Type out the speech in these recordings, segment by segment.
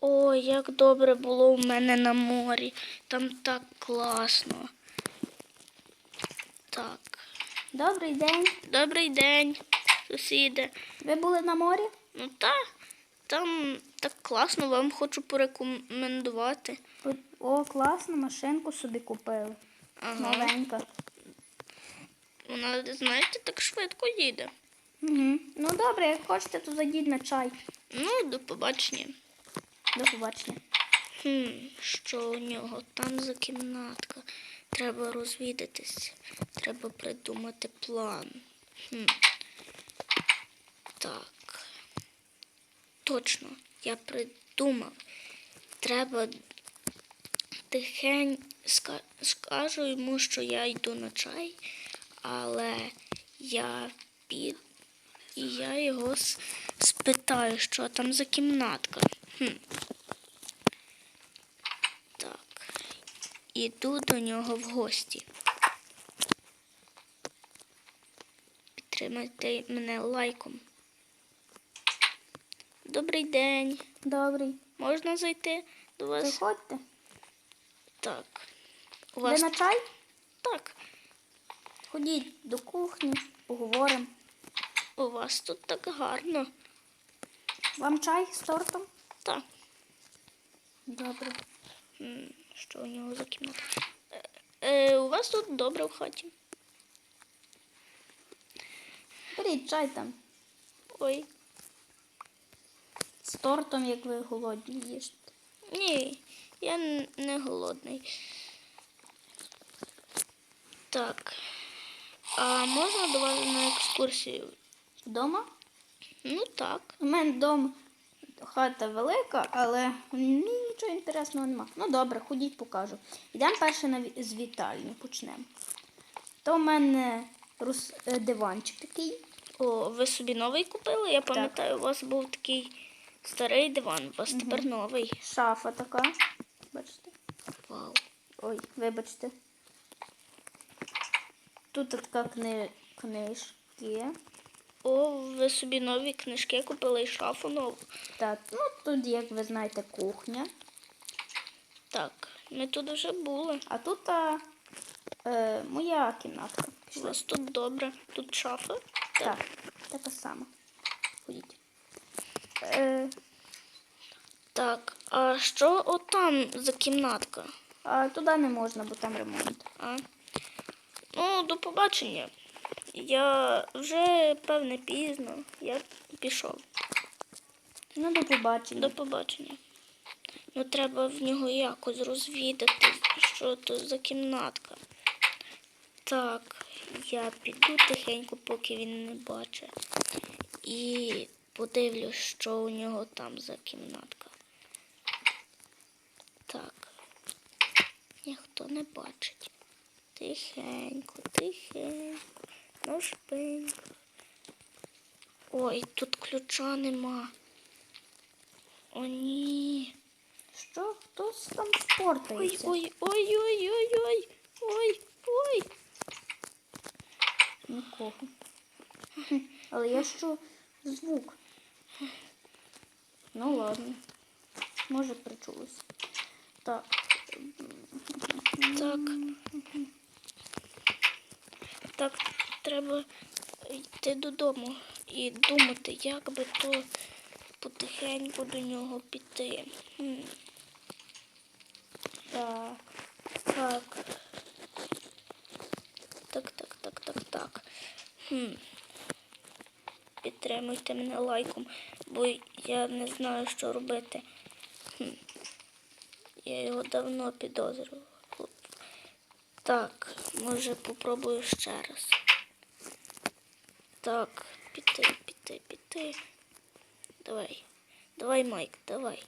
Ой, як добре було у мене на морі. Там так класно. Так. Добрий день. Добрий день, сусіди. Ви були на морі? Ну та, там так класно, вам хочу порекомендувати. О, О, класно, машинку собі купили. Ага. Новенька. Вона, знаєте, так швидко їде. Угу. Ну добре, як хочете, то зайдіть на чай. Ну, до побачення. До побачення. Хм, що у нього там за кімнатка? Треба розвідатись. Треба придумати план. Хм. Так. Точно, я придумав. Треба тихень ска- скажу йому, що я йду на чай, але я під і я його спитаю, що там за кімнатка. Хм. Так. Іду до нього в гості. Підтримайте мене лайком. Добрий день. Добрий. Можна зайти до вас? Приходьте. Так. У Ви вас на чай? так. Ходіть до кухні, поговоримо. У вас тут так гарно. Вам чай з тортом? Так. Добре. Що у нього за кімната? Е, е, у вас тут добре в хаті. Беріть чай там. Ой. З тортом, як ви голодні їжте. Ні, я не голодний. Так. А можна до вас на екскурсію? Вдома? Ну так. У мене вдома хата велика, але нічого інтересного нема. Ну добре, ходіть, покажу. Йдемо перше на з вітальні, почнемо. То в мене рус... е, диванчик такий. О, ви собі новий купили? Я пам'ятаю, у вас був такий старий диван, у вас тепер новий. Шафа така. Бачите? Вау. Ой, вибачте. Тут така кни... книжки. О, ви собі нові книжки купили і шафу нову. Так, ну тут, як ви знаєте, кухня. Так, ми тут вже були. А тут а, е, моя кімнатка. У вас тут добре. Тут шафа. Так, така сама. Ходіть. Е, Так, а що отам за кімнатка? а туди не можна, бо там ремонт. А? Ну, до побачення. Я вже певне пізно. Я пішов. Ну, до побачення. До побачення. Ну, треба в нього якось розвідати, що то за кімнатка. Так, я піду тихенько, поки він не бачить. І подивлюсь, що у нього там за кімнатка. Так. Ніхто не бачить. Тихенько, тихенько, на шпиньку. Ой, тут ключа нема. О, ні. Що? Хтось там спортається. ой, ой, ой, ой, ой, ой, ой. Нікого. Але я що звук. Ну ладно. Може причулось. Так. Так. Так, треба йти додому і думати, як би то потихеньку до нього піти. Так. Так. Так, так, так, так, так. Хм. Підтримуйте мене лайком, бо я не знаю, що робити. Хм. Я його давно підозрював. Так, може попробую ще раз. Так, піти, піти, піти. Давай. Давай, Майк, давай.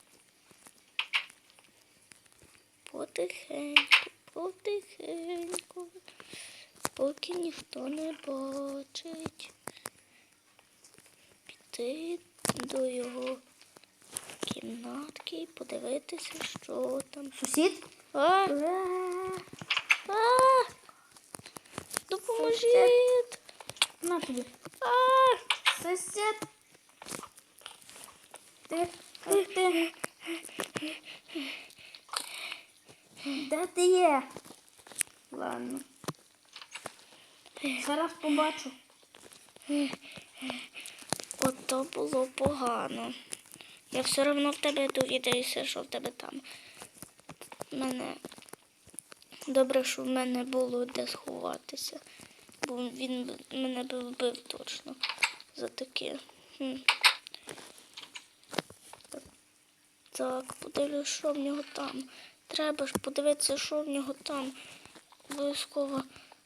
Потихеньку, потихеньку, поки ніхто не бачить. Піти до його кімнатки і подивитися, що там. Сусід? А, Ура! а, допоможіть! на тобі. Сосед. Ти, ти, ти. Де ти є? Ладно. Зараз побачу. Ото було погано. Я все одно в тебе довідаюся, що в тебе там. Мене добре, що в мене було де сховатися. Бо він мене би вбив точно за таке. Хм. Так, подивлюсь, що в нього там. Треба ж подивитися, що в нього там. Обов'язково.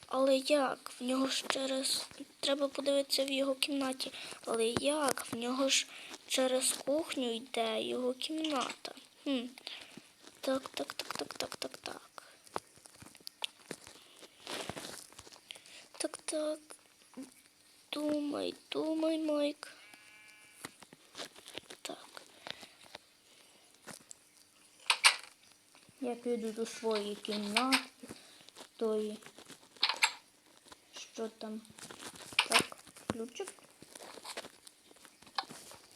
Але як? В нього ж через. Треба подивитися в його кімнаті. Але як? В нього ж через кухню йде його кімната. Хм. Так, так, так, так, так, так, так. Так. Думай, думай, Майк. Так. Я піду до своєї кімнатки, тої. Що там? Так, ключик.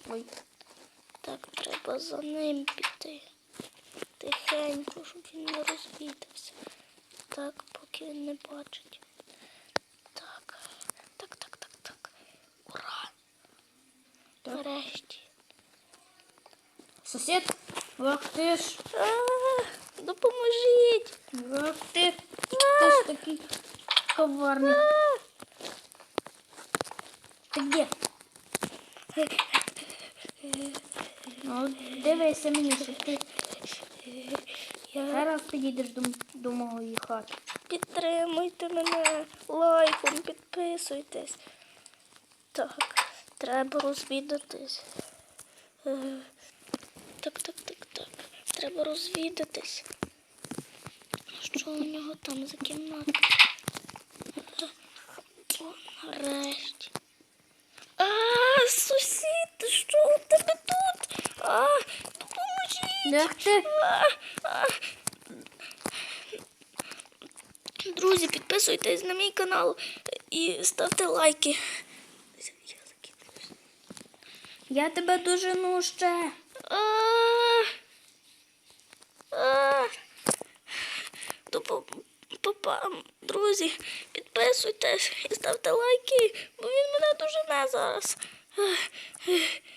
Ой, Так, треба за ним піти. Тихенько, щоб він не розвідався. Так, поки він не бачить. Так, так, так, так, так. Ура! Так. Нарешті. сусід, ах ти ж, допоможіть! ах ти, ж такий коварний. Ти де? Ну, дивися мені, що ти Я... зараз підійдеш до, до моєї хати. Підтримуйте мене лайком, підписуйтесь. Так, треба розвідатись. Так, так, так, так. Треба розвідатись. Що у нього там за кімната? О, нарешті. А, сусід, що у тебе тут? А, допоможіть. А, а. Друзі, підписуйтесь на мій канал і ставте лайки. Я тебе дожену ще. Папа, друзі, підписуйтесь і ставте лайки, бо він мене дожене зараз.